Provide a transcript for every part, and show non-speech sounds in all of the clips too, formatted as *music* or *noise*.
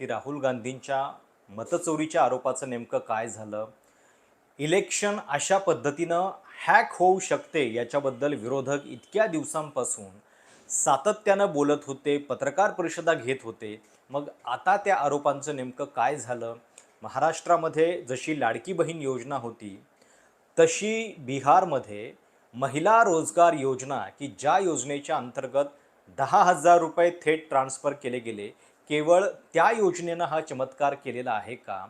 ती राहुल गांधींच्या मतचोरीच्या आरोपाचं नेमकं काय झालं? इलेक्शन अशा पद्धतीनं हॅक होऊ शकते याच्याबद्दल विरोधक इतक्या दिवसांपासून सातत्यानं बोलत होते पत्रकार परिषदा घेत होते. मग आता त्या आरोपांचं नेमकं काय झालं? महाराष्ट्रामध्ये जशी लाडकी बहीण योजना होती तशी बिहारमध्ये महिला रोजगार योजना की ज्या योजनेच्या अंतर्गत दहा हजार रुपये थेट ट्रान्स्फर केले गेले केवळ त्या योजनेनं हा चमत्कार केलेला आहे का?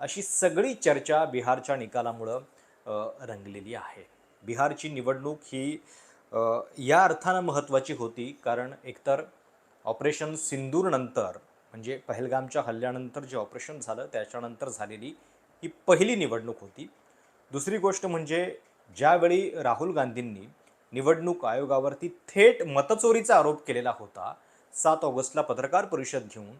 अशी सगळी चर्चा बिहारच्या निकालामुळं रंगलेली आहे. बिहारची निवडणूक ही या अर्थानं महत्त्वाची होती कारण एकतर ऑपरेशन सिंदूरनंतर म्हणजे पहलगामच्या हल्ल्यानंतर जे ऑपरेशन झालं त्याच्यानंतर झालेली ही पहिली निवडणूक होती. दुसरी गोष्ट म्हणजे ज्यावेळी राहुल गांधींनी निवडणूक आयोगावरती थेट मतचोरीचा आरोप केलेला होता सात ऑगस्टला पत्रकार परिषद घेऊन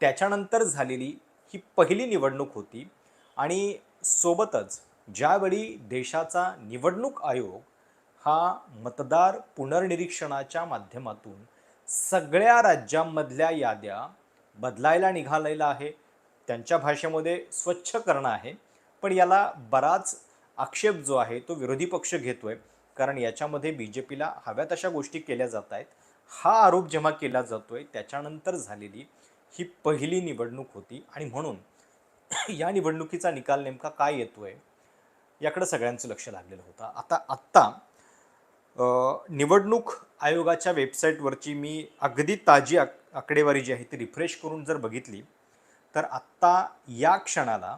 त्याच्यानंतर झालेली ही पहिली निवडणूक होती. आणि सोबतच ज्यावेळी देशाचा निवडणूक आयोग हा मतदार पुनर्निरीक्षणाच्या माध्यमातून सगळ्या राज्यांमधल्या याद्या बदलायला निघालेला आहे. त्यांच्या भाषेमध्ये स्वच्छ करणं आहे. पण याला बराच आक्षेप जो आहे तो विरोधी पक्ष घेतोय. कारण याच्यामध्ये बी जे पीला हव्या तशा गोष्टी केल्या जात आहेत. हा आरोप जेव्हा केला जातोय त्याच्यानंतर झालेली ही पहिली निवडणूक होती. आणि म्हणून *clears throat* या निवडणुकीचा निकाल नेमका काय येतोय याकडे सगळ्यांचं लक्ष लागलेलं होतं. आता आत्ता निवडणूक आयोगाच्या वेबसाईटवरची मी अगदी ताजी आक आकडेवारी जी आहे ती रिफ्रेश करून जर बघितली तर आत्ता या क्षणाला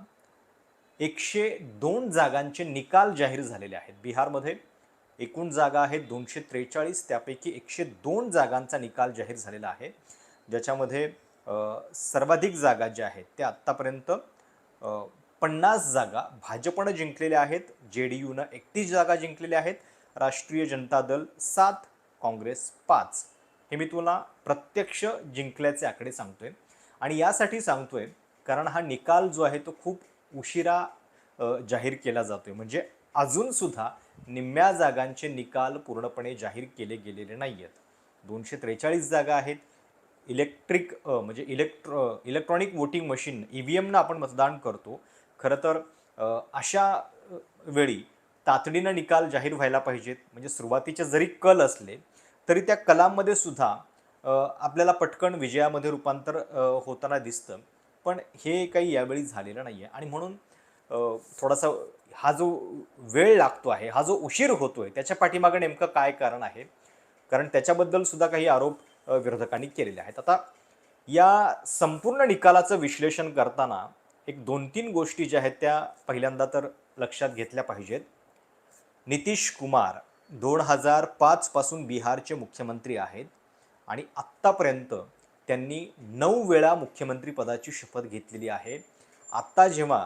एकशे दोन जागांचे निकाल जाहीर झालेले आहेत बिहारमध्ये. एकूण जागा आहेत दोनशे त्रेचाळीस त्यापैकी एकशे दोन जागांचा निकाल जाहीर झालेला आहे. ज्याच्यामध्ये सर्वाधिक जागा ज्या आहेत त्या आत्तापर्यंत पन्नास जागा भाजपनं जिंकलेल्या आहेत जे डी यूनं एकतीस जागा जिंकलेल्या आहेत राष्ट्रीय जनता दल सात काँग्रेस पाच. हे मी तुला प्रत्यक्ष जिंकल्याचे आकडे सांगतोय. आणि यासाठी सांगतोय कारण हा निकाल जो आहे तो खूप उशिरा जाहीर केला जातोय. म्हणजे अजूनसुद्धा निम्म्या जागांचे निकाल पूर्णपणे जाहीर केले गेलेले नाही आहेत दोनशे त्रेचाळीस जागा आहेत. इलेक्ट्रिक म्हणजे इलेक्ट्र electronic voting machine E V एमनं आपण मतदान करतो. खरं तर अशा वेळी तातडीनं निकाल जाहीर व्हायला पाहिजेत. म्हणजे सुरुवातीचे जरी कल असले तरी त्या कलांमध्ये सुद्धा आपल्याला पटकन विजयामध्ये रूपांतर होताना दिसतं. पण हे काही यावेळी झालेलं नाही आहे आणि म्हणून थोडासा हा जो वेळ लागतो आहे हा जो उशीर होतो आहे त्याच्या पाठीमागं नेमकं काय कारण आहे? कारण त्याच्याबद्दल सुद्धा काही आरोप विरोधकांनी केलेले आहेत. आता या संपूर्ण निकालाचं विश्लेषण करताना एक दोन तीन गोष्टी ज्या आहेत त्या पहिल्यांदा तर लक्षात घेतल्या पाहिजेत. नितीश कुमार दोन हजार पाचपासून बिहारचे मुख्यमंत्री आहेत आणि आत्तापर्यंत त्यांनी नऊ वेळा मुख्यमंत्री पदाची शपथ घेतलेली आहे. आत्ता जेव्हा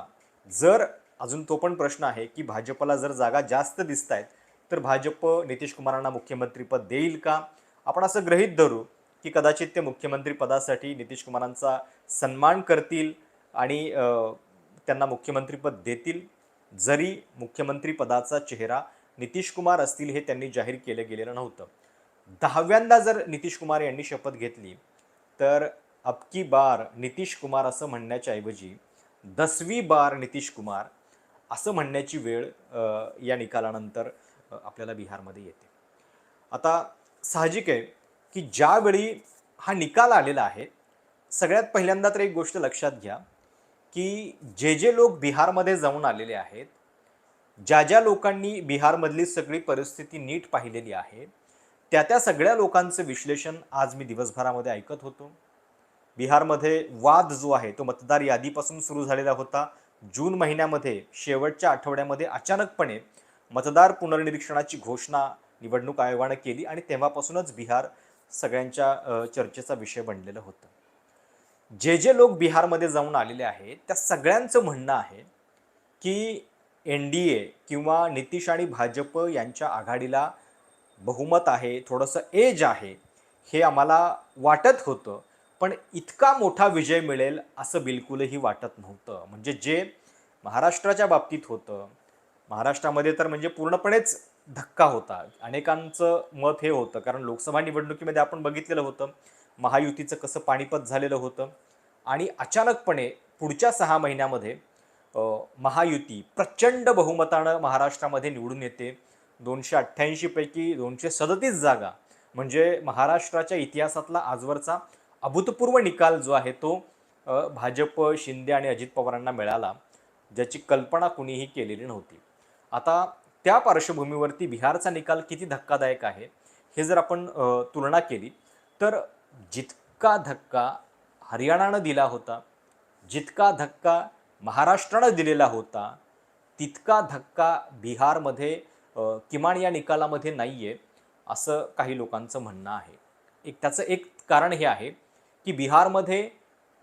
जर अजून तो पण प्रश्न आहे की भाजपला जर जागा जास्त दिसत आहेत तर भाजप नितीश कुमारांना मुख्यमंत्रीपद देईल का? आपण असं ग्रहीत धरू की कदाचित ते मुख्यमंत्रीपदासाठी नितीश कुमारांचा सन्मान करतील आणि त्यांना मुख्यमंत्रीपद देतील. जरी मुख्यमंत्रीपदाचा चेहरा नितीश कुमार असतील हे त्यांनी जाहीर केलं गेलेलं नव्हतं. दहाव्यांदा जर नितीश कुमार यांनी शपथ घेतली तर अबकी बार नितीश कुमार असं म्हणण्याच्या ऐवजी दसवी बार नितीश कुमार असं म्हणण्याची वेळ या निकालानंतर आपल्याला बिहारमध्ये येते. आता साहजिक आहे की ज्यावेळी हा निकाल आलेला आहे सगळ्यात पहिल्यांदा तर एक गोष्ट लक्षात घ्या की जे जे लोक बिहारमध्ये जाऊन आलेले आहेत ज्या ज्या लोकांनी बिहारमधली सगळी परिस्थिती नीट पाहिलेली आहे त्या त्या सगळ्या लोकांचं विश्लेषण आज मी दिवसभरामध्ये ऐकत होतो. बिहारमध्ये वाद जो आहे तो मतदार यादीपासून सुरू झालेला होता. जून महिन्यामध्ये शेवटच्या आठवड्यामध्ये अचानकपणे मतदार पुनर्निरीक्षणाची घोषणा निवडणूक आयोगानं केली आणि तेव्हापासूनच बिहार सगळ्यांच्या चर्चेचा विषय बनलेलं होतं. जे जे लोक बिहारमध्ये जाऊन आलेले आहेत त्या सगळ्यांचं म्हणणं आहे की एन डी ए किंवा नितीश आणि भाजप यांच्या आघाडीला बहुमत आहे थोडंसं एज आहे हे आम्हाला वाटत होतं. पण इतका मोठा विजय मिळेल असं बिलकुलही वाटत नव्हतं. म्हणजे जे महाराष्ट्राच्या बाबतीत होतं महाराष्ट्रामध्ये तर म्हणजे पूर्णपणेच धक्का होता. अनेकांचं मत हे होतं कारण लोकसभा निवडणुकीमध्ये आपण बघितलेलं होतं महायुतीचं कसं पाणीपत झालेलं होतं आणि अचानकपणे पुढच्या सहा महिन्यामध्ये महायुती प्रचंड बहुमतानं महाराष्ट्रामध्ये निवडून येते. दोनशे अठ्ठ्याऐंशीपैकी दोनशे सदतीस जागा. म्हणजे महाराष्ट्राच्या इतिहासातला आजवरचा अभूतपूर्व निकाल जो आहे तो भाजप शिंदे आणि अजित पवारांना मिळाला ज्याची कल्पना कुणीही केलेली नव्हती. आता त्या पार्श्वभूमीवरती बिहारचा निकाल किती धक्कादायक आहे हे जर आपण तुलना केली तर जितका धक्का हरियाणानं दिला होता जितका धक्का महाराष्ट्रानं दिलेला होता तितका धक्का बिहारमध्ये किमान या निकालामध्ये नाही आहे असं काही लोकांचं म्हणणं आहे. एक त्याचं एक कारण हे आहे की बिहारमध्ये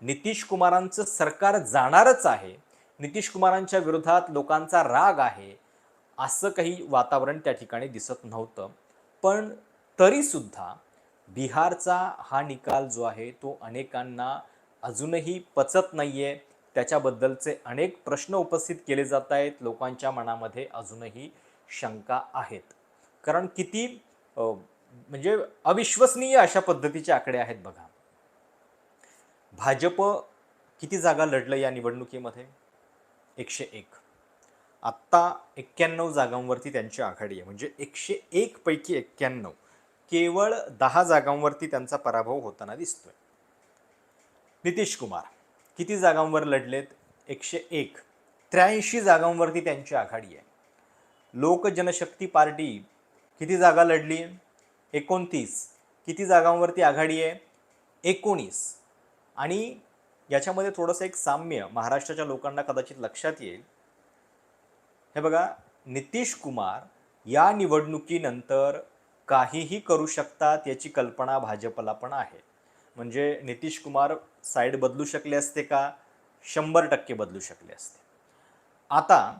नितीश कुमारांचं सरकार जाणारच आहे. नितीश कुमारांच्या विरोधात लोकांचा राग आहे. असं काही वातावरण त्या ठिकाणी दिसत नव्हतं. पण तरीसुद्धा बिहारचा हा निकाल जो आहे तो अनेकांना अजूनही पचत नाही आहे त्याच्याबद्दलचे अनेक प्रश्न उपस्थित केले जात आहेत. लोकांच्या मनामध्ये अजूनही शंका आहेत. कारण किती म्हणजे अविश्वसनीय अशा पद्धतीचे आकडे आहेत बघा. भाजप किती जागा लढलं या निवडणुकीमध्ये? एकशे एक. आत्ता एक्क्याण्णव जागांवरती त्यांची आघाडी आहे. म्हणजे एकशे एक पैकी एक्क्याण्णव. केवळ दहा जागांवरती त्यांचा पराभव होताना दिसतोय. नितीश कुमार किती जागांवर लढलेत? एकशे एक. त्र्याऐंशी जागांवरती त्यांची आघाडी आहे. लोक जनशक्ती पार्टी किती जागा लढली? एकोणतीस. किती जागांवरती आघाडी आहे? एकोणीस. आणि याच्यामध्ये थोडंसं एक साम्य महाराष्ट्राच्या लोकांना कदाचित लक्षात येईल. हे बघा नितीश कुमार या निवडणुकीनंतर काहीही करू शकतात याची कल्पना भाजपला पण आहे. म्हणजे नितीश कुमार साईड बदलू शकले असते का? शंभर टक्के बदलू शकले असते. आता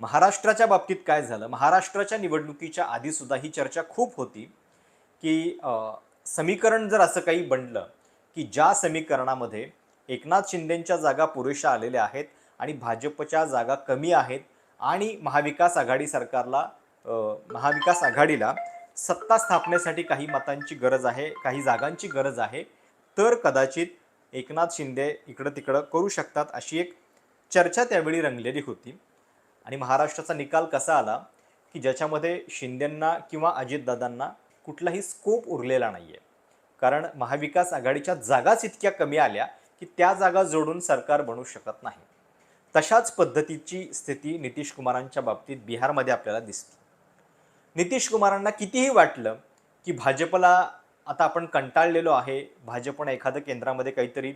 महाराष्ट्राच्या बाबतीत काय झालं? महाराष्ट्राच्या निवडणुकीच्या आधीसुद्धा ही चर्चा खूप होती की समीकरण जर असं काही बनलं की ज्या समीकरणामध्ये एकनाथ शिंदेंच्या जागा पुरेशा आलेल्या आहेत आणि भाजपच्या जागा कमी आहेत आणि महाविकास आघाडी सरकारला महाविकास आघाडीला सत्ता स्थापनेसाठी काही मतांची गरज आहे काही जागांची गरज आहे तर कदाचित एकनाथ शिंदे इकडं तिकडं करू शकतात अशी एक चर्चा त्यावेळी रंगलेली होती. आणि महाराष्ट्राचा निकाल कसा आला की ज्याच्यामध्ये शिंदेंना किंवा अजितदादांना कुठलाही स्कोप उरलेला नाही आहे कारण महाविकास आघाडीच्या जागाच इतक्या कमी आल्या की त्या जागा जोडून सरकार बनू शकत नाही. तशाच पद्धतीची स्थिती नितीश कुमारांच्या बाबतीत बिहारमध्ये आपल्याला दिसते. नितीश कुमारांना कितीही वाटलं की भाजपला आता आपण कंटाळलेलो आहे भाजपनं एखादं केंद्रामध्ये काहीतरी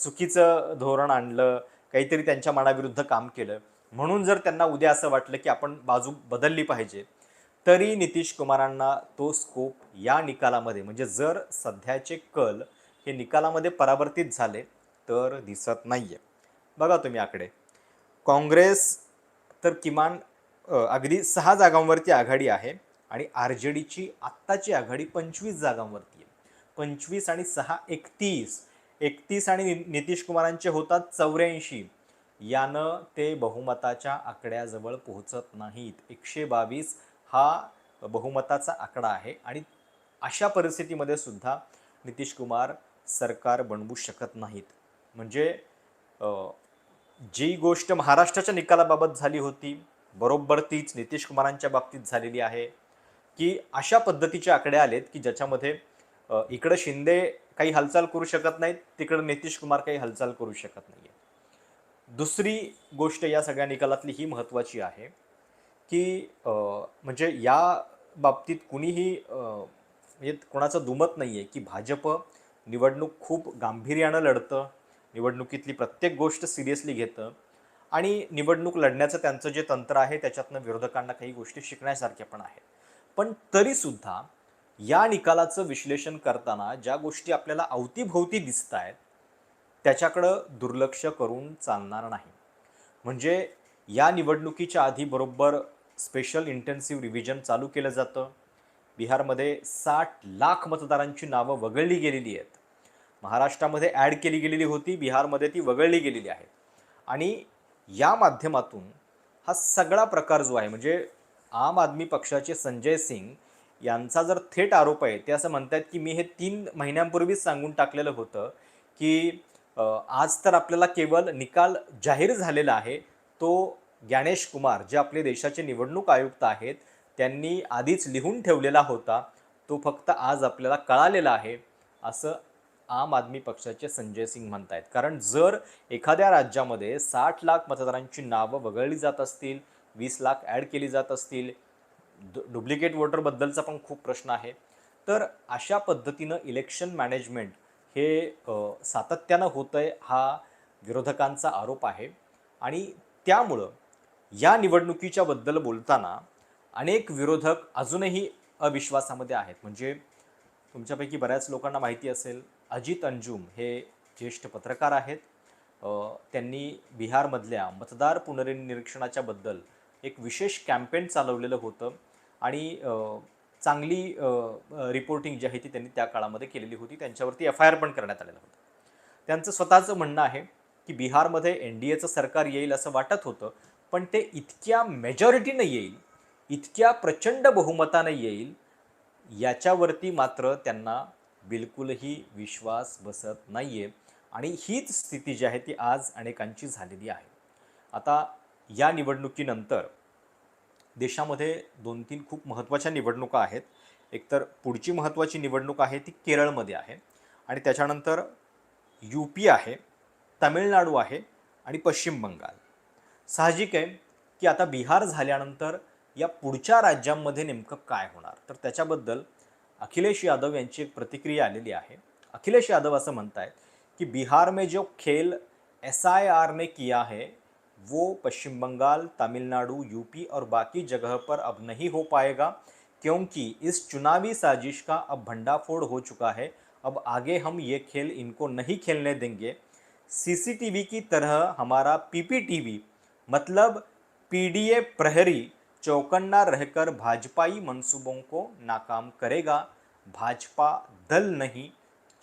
चुकीचं धोरण आणलं काहीतरी त्यांच्या मनाविरुद्ध काम केलं म्हणून जर त्यांना उद्या असं वाटलं की आपण बाजू बदलली पाहिजे तरी नितीश कुमारांना तो स्कोप या निकालामध्ये म्हणजे जर सध्याचे कल हे निकालामध्ये परावर्तित झाले तर दिसत नाही आहे बघा तुम्ही आकडे. काँग्रेस तर किमान अगदी सहा जागांवरती आघाडी आहे आणि आर जे डीची आत्ताची आघाडी पंचवीस जागांवरती आहे. पंचवीस आणि सहा एकतीस. एकतीस आणि नि- नितीश कुमारांचे होतात चौऱ्याऐंशी. यानं ते बहुमताच्या आकड्याजवळ पोहोचत नाहीत. एकशे बावीस हा बहुमताचा आकडा आहे आणि अशा परिस्थितीमध्ये सुद्धा नितीश कुमार सरकार बनवू शकत नाहीत. म्हणजे जी गोष्ट महाराष्ट्राच्या निकालाबाबत झाली होती बरोबर तीच नितीश कुमारांच्या बाबतीत झालेली आहे की अशा पद्धतीचे आकडे आलेत की ज्याच्यामध्ये इकडं शिंदे काही हालचाल करू शकत नाहीत तिकडं नितीश कुमार काही हालचाल करू शकत नाही दुसरी गोष्ट या सगळ्या निकालातली ही महत्त्वाची आहे की म्हणजे या बाबतीत कुणीही म्हणजे कोणाचं दुमत नाही आहे की भाजप निवडणूक खूप गांभीर्यानं लढतं निवडणुकीतली प्रत्येक गोष्ट सिरियसली घेतं आणि निवडणूक लढण्याचं त्यांचं जे तंत्र आहे त्याच्यातनं विरोधकांना काही गोष्टी शिकण्यासारख्या पण आहेत. पण तरीसुद्धा या निकालाचं विश्लेषण करताना ज्या गोष्टी आपल्याला अवतीभोवती दिसत आहेत त्याच्याकडं दुर्लक्ष करून चालणार नाही. म्हणजे या निवडणुकीच्या आधी बरोबर स्पेशल इंटेन्सिव्ह रिव्हिजन चालू केलं जातं. बिहारमध्ये साठ लाख मतदारांची नावं वगळली गेलेली आहेत. महाराष्ट्रामध्ये ॲड केली गेलेली होती बिहारमध्ये ती वगळली गेलेली आहे. आणि या माध्यमातून हा सगळा प्रकार जो आहे म्हणजे आम आदमी पक्षाचे संजय सिंग यांचा जर थेट आरोप आहे ते असं म्हणतात की मी हे तीन महिन्यांपूर्वीच सांगून टाकलेलं होतं की आज तर आपल्याला केवळ निकाल जाहीर झालेला आहे तो ज्ञानेश कुमार जे आपले देशाचे निवडणूक आयुक्त आहेत त्यांनी आधीच लिहून ठेवलेला होता तो फक्त आज आपल्याला कळालेला आहे असं आम आदमी पक्षाचे संजय सिंग म्हणत आहेत कारण जर एखाद्या राज्यामध्ये साठ लाख मतदारांची नावं वगळली जात असतील वीस लाख ॲड केली जात असतील डु डुप्लिकेट वोटरबद्दलचा पण खूप प्रश्न आहे तर अशा पद्धतीनं इलेक्शन मॅनेजमेंट हे सातत्यानं होतं आहे हा विरोधकांचा आरोप आहे. आणि त्यामुळं या निवडणुकीच्या बद्दल बोलताना अनेक विरोधक अजूनही अविश्वासामध्ये आहेत. म्हणजे तुमच्यापैकी बऱ्याच लोकांना माहिती असेल अजित अंजुम हे ज्येष्ठ पत्रकार आहेत. त्यांनी बिहारमधल्या मतदार पुनर्निरीक्षणाच्या बद्दल एक विशेष कॅम्पेन चालवलेलं होतं आणि चांगली रिपोर्टिंग जी आहे ती त्यांनी त्या काळामध्ये केलेली होती. त्यांच्यावरती एफ आय आर पण करण्यात आलेलं होतं. त्यांचं स्वतःचं म्हणणं आहे की बिहारमध्ये एन डी एचं सरकार येईल असं वाटत होतं पण ते इतक्या मेजॉरिटीनं येईल इतक्या प्रचंड बहुमतानं येईल याच्यावरती मात्र त्यांना बिलकुलही विश्वास बसत नाही आहे आणि हीच स्थिती जी आहे ती आज अनेकांची झालेली आहे. आता या निवडणुकीनंतर देशामध्ये दोन तीन खूप महत्त्वाच्या निवडणुका आहेत. एकतर पुढची महत्त्वाची निवडणूक आहे ती केरळमध्ये आहे. आणि त्याच्यानंतर यू पी आहे. तामिळनाडू आहे आणि पश्चिम बंगाल. साहजिक आहे की आता बिहार झाल्यानंतर या पुढच्या राज्यांमध्ये नेमकं काय होणार? तर त्याच्याबद्दल अखिलेश यादव यांची एक प्रतिक्रिया आलेली आहे. अखिलेश यादव असं म्हणतायत कि बिहार में जो खेल एस आई आर ने किया है वो पश्चिम बंगाल तमिलनाडु यूपी और बाकी जगह पर अब नहीं हो पाएगा क्योंकि इस चुनावी साजिश का अब भंडाफोड़ हो चुका है। अब आगे हम ये खेल इनको नहीं खेलने देंगे। सीसीटीवी की तरह हमारा पीपीटीवी मतलब पीडीए प्रहरी चौकन्ना रहकर भाजपाई मंसूबों को नाकाम करेगा। भाजपा दल नहीं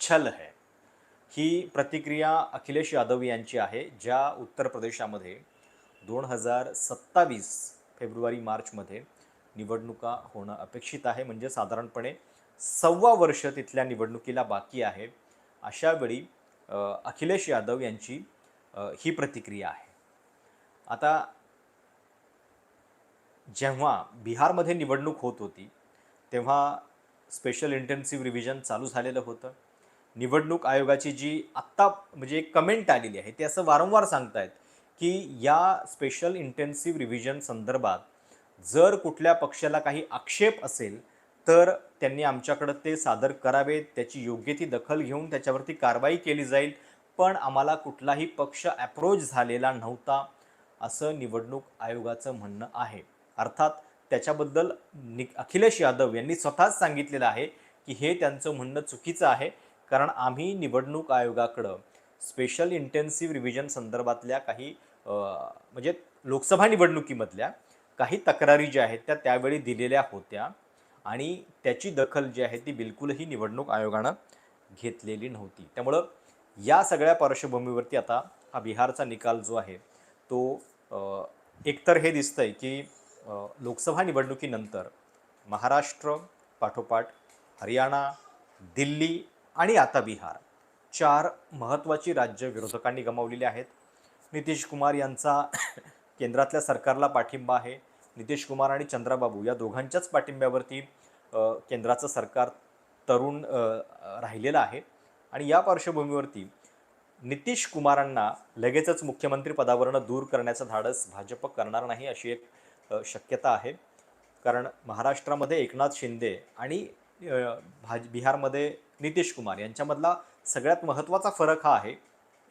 छल है। ही प्रतिक्रिया अखिलेश यादव यांची आहे ज्या उत्तर प्रदेशामध्ये दोन हजार सत्तावीस फेब्रुवारी मार्चमध्ये निवडणुका होणं अपेक्षित आहे. म्हणजे साधारणपणे सव्वा वर्ष तिथल्या निवडणुकीला बाकी आहे. अशावेळी अखिलेश यादव यांची ही प्रतिक्रिया आहे. आता जेव्हा बिहारमध्ये निवडणूक होत होती तेव्हा स्पेशल इंटेन्सिव्ह रिव्हिजन चालू झालेलं होतं. निवडणूक आयोगाची जी आत्ता म्हणजे एक कमेंट आलेली आहे ते असं वारंवार सांगतायत की या स्पेशल इंटेन्सिव्ह रिव्हिजन संदर्भात जर कुठल्या पक्षाला काही आक्षेप असेल तर त्यांनी आमच्याकडं ते सादर करावेत त्याची योग्य ती दखल घेऊन त्याच्यावरती कारवाई केली जाईल. पण आम्हाला कुठलाही पक्ष ॲप्रोच झालेला नव्हता असं निवडणूक आयोगाचं म्हणणं आहे. अर्थात त्याच्याबद्दल नि अखिलेश यादव यांनी स्वतःच सांगितलेलं आहे की हे त्यांचं म्हणणं चुकीचं आहे. कारण आम्ही निवडणूक आयोगाकडं स्पेशल इंटेन्सिव्ह रिव्हिजन संदर्भातल्या काही म्हणजे लोकसभा निवडणुकीमधल्या काही तक्रारी ज्या आहेत त्या त्यावेळी दिलेल्या होत्या. आणि त्याची दखल जी आहे ती बिलकुलही निवडणूक आयोगानं घेतलेली नव्हती. त्यामुळं या सगळ्या पार्श्वभूमीवरती आता हा बिहारचा निकाल जो आहे तो एकतर हे दिसतं आहे की लोकसभा निवडणुकीनंतर महाराष्ट्र पाठोपाठ हरियाणा दिल्ली आणि आता बिहार चार महत्त्वाची राज्य विरोधकांनी गमावलेली आहेत. नितीश कुमार यांचा *coughs* केंद्रातल्या सरकारला पाठिंबा आहे. नितीश कुमार आणि चंद्राबाबू या दोघांच्याच पाठिंब्यावरती केंद्राचं सरकार तरुण राहिलेलं आहे. आणि या पार्श्वभूमीवरती नितीश कुमारांना लगेचच मुख्यमंत्री पदावरनं दूर करण्याचं धाडस भाजप करणार नाही अशी एक शक्यता आहे. कारण महाराष्ट्रामध्ये एकनाथ शिंदे आणि भाज बिहारमध्ये नितीश कुमार यांच्यामधला सगळ्यात महत्त्वाचा फरक हा आहे.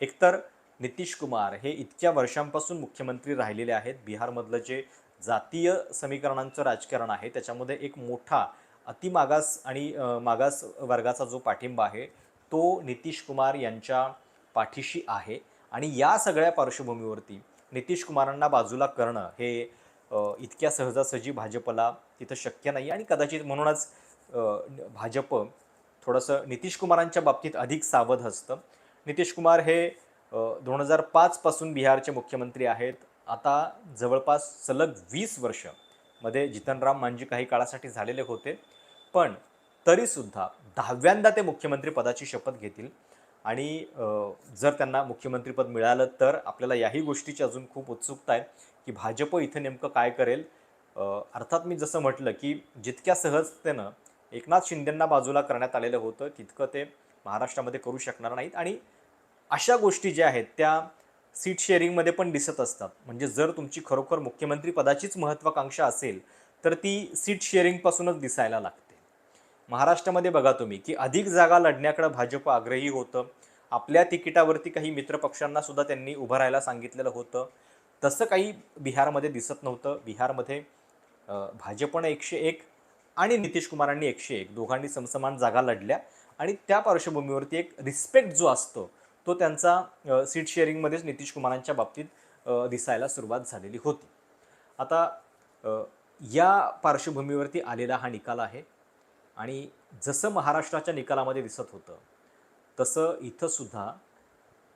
एकतर नितीश कुमार हे इतक्या वर्षांपासून मुख्यमंत्री राहिलेले आहेत. बिहारमधलं जे जातीय समीकरणांचं राजकारण आहे. त्याच्यामध्ये एक मोठा अतिमागास आणि मागास वर्गाचा जो पाठिंबा आहे तो नितीश कुमार यांच्या पाठीशी आहे. आणि या सगळ्या पार्श्वभूमीवरती नितीश कुमारांना बाजूला करणं हे इतक्या सहजासहजी भाजपला तिथं शक्य नाही. आणि कदाचित म्हणूनच भाजप थोडंसं नितीश कुमारांच्या बाबतीत अधिक सावध असतं. नितीश कुमार हे दोन हजार पाचपासून बिहारचे मुख्यमंत्री आहेत. आता जवळपास सलग वीस वर्षमध्ये जितनराम मांझी काही काळासाठी झालेले होते. पण तरीसुद्धा दहाव्यांदा ते मुख्यमंत्री पदाची शपथ घेतील. आणि जर त्यांना मुख्यमंत्रीपद मिळालं तर आपल्याला याही गोष्टीची अजून खूप उत्सुकता आहे की भाजप इथं नेमकं काय करेल. अर्थात मी जसं म्हटलं की जितक्या सहजतेनं एकनाथ शिंदेंना बाजूला करण्यात आलेलं होतं तितकं ते महाराष्ट्रामध्ये करू शकणार नाहीत. आणि अशा गोष्टी ज्या आहेत त्या सीट शेअरिंगमध्ये पण दिसत असतात. म्हणजे जर तुमची खरोखर मुख्यमंत्री पदाचीच महत्त्वाकांक्षा असेल तर ती सीट शेअरिंगपासूनच दिसायला लागते. महाराष्ट्रामध्ये बघा तुम्ही की अधिक जागा लढण्याकडे भाजप आग्रही होतं. आपल्या तिकिटावरती काही मित्रपक्षांना सुद्धा त्यांनी उभं राहायला सांगितलेलं होतं. तसं काही बिहारमध्ये दिसत नव्हतं. बिहारमध्ये भाजपनं एकशे एक आणि नितीश कुमारांनी एकशे एक. दोघांनी समसमान जागा लढल्या आणि त्या पार्श्वभूमीवरती एक रिस्पेक्ट जो असतो तो त्यांचा सीट शेअरिंगमध्येच नितीश कुमारांच्या बाबतीत दिसायला सुरुवात झालेली होती. आता या पार्श्वभूमीवरती आलेला हा निकाल आहे आणि जसं महाराष्ट्राच्या निकालामध्ये दिसत होतं तसं इथंसुद्धा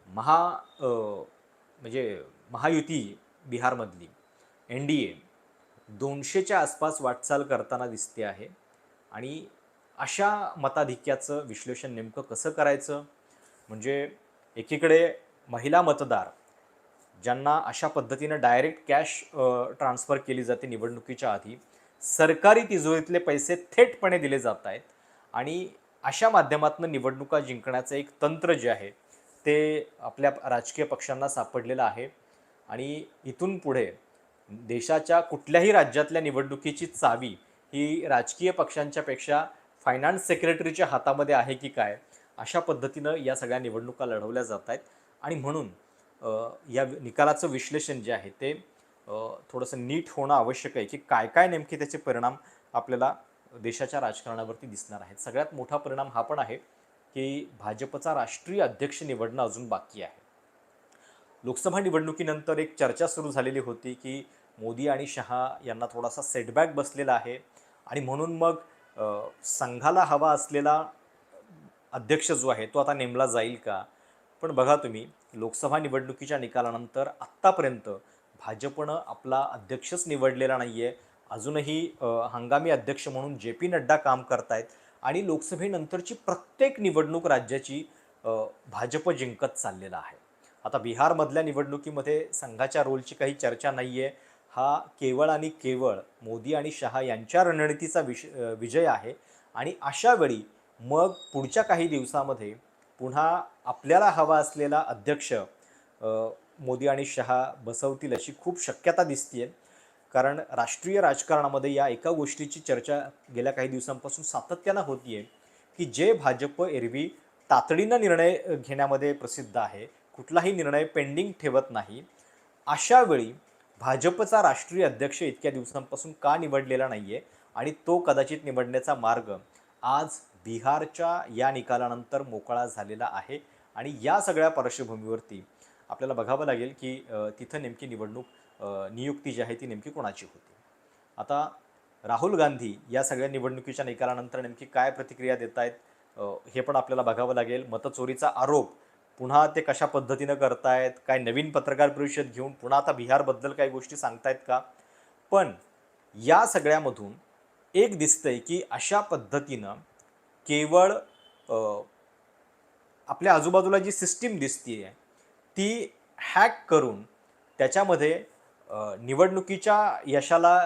महा म्हणजे महायुती बिहारमधली एन डी ए दोनशेच्या आसपास वाटचाल करताना दिसते आहे आणि अशा मताधिक्याचं विश्लेषण नेमकं कसं करायचं? म्हणजे एकीकडे महिला मतदार ज्यांना अशा पद्धतीनं डायरेक्ट कॅश ट्रान्सफर केली जाते निवडणुकीच्या आधी सरकारी तिजोरीतले पैसे थेटपणे दिले जात आहेत आणि अशा माध्यमातून निवडणुका जिंकण्याचं एक तंत्र जे आहे ते आपल्या राजकीय पक्षांना सापडलेलं आहे आणि इथून पुढे देशाच्या कुठल्याही राज्यातल्या निवडणुकीची चावी ही राजकीय पक्षांच्यापेक्षा फायनान्स सेक्रेटरीच्या हातामध्ये आहे की काय अशा पद्धतीनं या सगळ्या निवडणुका लढवल्या जात आहेत. आणि म्हणून या निकालाचं विश्लेषण जे आहे ते थोडंसं नीट होणं आवश्यक आहे की काय काय नेमके त्याचे परिणाम आपल्याला देशाच्या राजकारणावरती दिसणार आहेत. सगळ्यात मोठा परिणाम हा पण आहे की भाजपचा राष्ट्रीय अध्यक्ष निवडणं अजून बाकी आहे. लोकसभा निवडणुकीनंतर एक चर्चा सुरू झालेली होती की मोदी आणि शहा यांना थोडासा सेटबॅक बसलेला आहे. आणि म्हणून मग संघाला हवा असलेला अध्यक्ष जो आहे तो आता नेमला जाईल का? पण बघा तुम्ही लोकसभा निवडणुकीच्या निकालानंतर आत्तापर्यंत भाजपनं आपला अध्यक्षच निवडलेला नाही आहे अजूनही हंगामी अध्यक्ष म्हणून जे पी नड्डा काम करतायत आणि लोकसभेनंतरची प्रत्येक निवडणूक राज्याची भाजप जिंकत चाललेला आहे. आता बिहारमधल्या निवडणुकीमध्ये संघाच्या रोलची काही चर्चा नाही आहे हा केवळ आणि केवळ मोदी आणि शहा यांच्या रणनीतीचा विश विजय आहे. आणि अशावेळी मग पुढच्या काही दिवसामध्ये पुन्हा आपल्याला हवा असलेला अध्यक्ष मोदी आणि शहा बसवतील अशी खूप शक्यता दिसते कारण राष्ट्रीय राजकारणामध्ये या एका गोष्टीची चर्चा गेल्या काही दिवसांपासून सातत्यानं होतीये की जे भाजप एरवी तातडीनं निर्णय घेण्यामध्ये प्रसिद्ध आहे कुठलाही निर्णय पेंडिंग ठेवत नाही अशा वेळी भाजपचा राष्ट्रीय अध्यक्ष इतक्या दिवसांपासून का निवडलेला नाही आहे आणि तो कदाचित निवडण्याचा मार्ग आज बिहारच्या या निकालानंतर मोकळा झालेला आहे. आणि या सगळ्या पार्श्वभूमीवरती आपल्याला बघावं लागेल की तिथं नेमकी निवडणूक नियुक्ती जी आहे ती नेमकी कोणाची होती? आता राहुल गांधी या सगळ्या निवडणुकीच्या निकालानंतर नेमकी काय प्रतिक्रिया देत आहेत हे पण आपल्याला बघावं लागेल. मतचोरीचा आरोप पुन्हा ते कशा पद्धतीनं करतायत काय नवीन पत्रकार परिषद घेऊन पुन्हा आता बिहारबद्दल काही गोष्टी सांगतायत का? पण या सगळ्यामधून एक दिसतंय की अशा पद्धतीनं केवळ आपल्या आजूबाजूला जी सिस्टीम दिसतीये ती हॅक करून त्याच्यामध्ये निवडणुकीच्या यशाला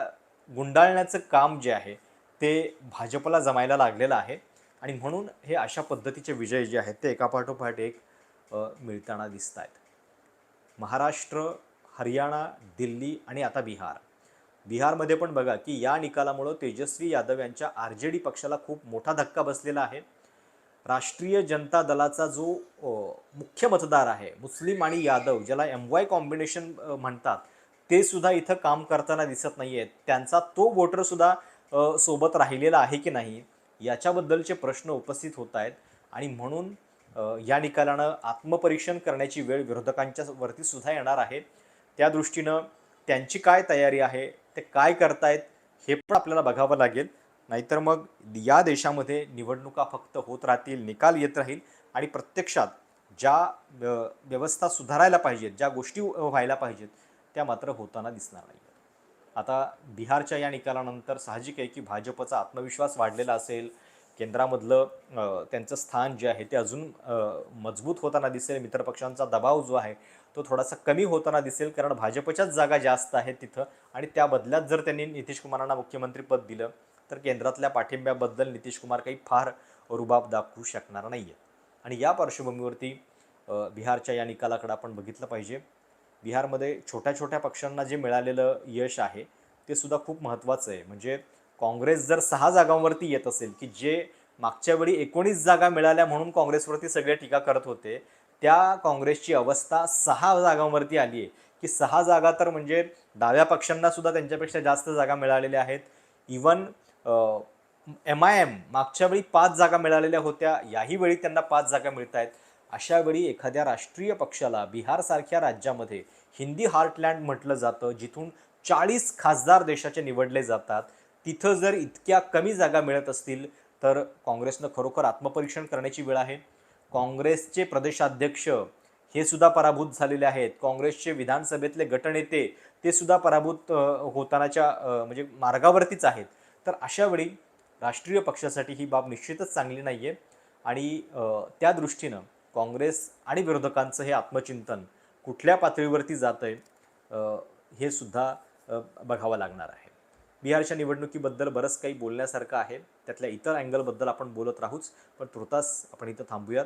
गुंडाळण्याचं काम जे आहे ते भाजपला जमायला लागलेलं आहे. आणि म्हणून हे अशा पद्धतीचे विजय जे आहेत ते एकापाठोपाठ एक मिळताना दिसत आहेत महाराष्ट्र हरियाणा दिल्ली आणि आता बिहार. बिहारमध्ये पण बघा की या निकालामुळं तेजस्वी यादव यांच्या आर जे डी पक्षाला खूप मोठा धक्का बसलेला आहे. राष्ट्रीय जनता दलाचा जो मुख्य मतदार आहे मुस्लिम आणि यादव ज्याला एम वाय कॉम्बिनेशन म्हणतात ते सुद्धा इथं काम करताना दिसत नाही आहेत त्यांचा तो वोटरसुद्धा सोबत राहिलेला आहे की नाही याच्याबद्दलचे प्रश्न उपस्थित होत आहेत. आणि म्हणून या निकालानं आत्मपरीक्षण करण्याची वेळ विरोधकांच्या वरती सुद्धा येणार आहे. त्या दृष्टीनं त्यांची काय तयारी आहे? ते काय करतायत हे पण आपल्याला बघावं लागेल. नाहीतर मग या देशामध्ये निवडणुका फक्त होत राहतील निकाल येत राहील आणि प्रत्यक्षात ज्या व्यवस्था सुधारायला पाहिजेत ज्या गोष्टी व्हायला पाहिजेत त्या मात्र होताना दिसणार नाही आता बिहारच्या या निकालानंतर साहजिक आहे की भाजपचा आत्मविश्वास वाढलेला असेल केंद्रामधलं त्यांचं स्थान जे आहे ते अजून मजबूत होताना दिसेल मित्रपक्षांचा दबाव जो आहे तो थोडासा कमी होताना दिसेल कारण भाजपच्याच जागा जास्त आहेत तिथं. आणि त्या बदल्यात जर त्यांनी नितीश कुमारांना मुख्यमंत्रीपद दिलं तर केंद्रातल्या पाठिंब्याबद्दल नितीश कुमार काही फार रुबाब दाखवू शकणार नाही आहे आणि या पार्श्वभूमीवरती बिहारच्या या निकालाकडे आपण बघितलं पाहिजे. बिहारमध्ये छोट्या छोट्या पक्षांना जे मिळालेलं यश आहे ते सुद्धा खूप महत्त्वाचं आहे. म्हणजे काँग्रेस जर सहा जागांवरती येत असेल की जे मागच्या वेळी एकोणीस जागा मिळाल्या म्हणून काँग्रेसवरती सगळे टीका करत होते त्या काँग्रेसची अवस्था सहा जागांवरती आली आहे. की सहा जागा तर म्हणजे डाव्या पक्षांना सुद्धा त्यांच्यापेक्षा जास्त जागा मिळालेल्या आहेत. इवन एम आय एम मागच्या वेळी पाच जागा मिळालेल्या होत्या. याही वेळी त्यांना पाच जागा मिळत आहेत अशा वेळी एखाद्या राष्ट्रीय पक्षाला बिहारसारख्या राज्यामध्ये हिंदी हार्टलँड म्हटलं जातं जिथून चाळीस खासदार देशाचे निवडले जातात. तिथं जर इतक्या कमी जागा मिळत असतील तर काँग्रेसनं खरोखर आत्मपरीक्षण करण्याची वेळ आहे. काँग्रेसचे प्रदेशाध्यक्ष हे सुद्धा पराभूत झालेले आहेत. काँग्रेसचे विधानसभेतले गटनेते ते सुद्धा पराभूत होतानाच्या म्हणजे मार्गावरतीच आहेत. तर अशा वेळी राष्ट्रीय पक्षासाठी ही बाब निश्चितच चांगली नाही आहे आणि त्या दृष्टीनं काँग्रेस आणि विरोधकांचं हे आत्मचिंतन कुठल्या पातळीवरती जातं आहे हे सुद्धा बघावं लागणार आहे. बिहारच्या निवडणुकीबद्दल बरंच काही बोलण्यासारखं आहे. त्यातल्या इतर अँगलबद्दल आपण बोलत राहूच पण तुर्तास आपण इथं थांबूयात.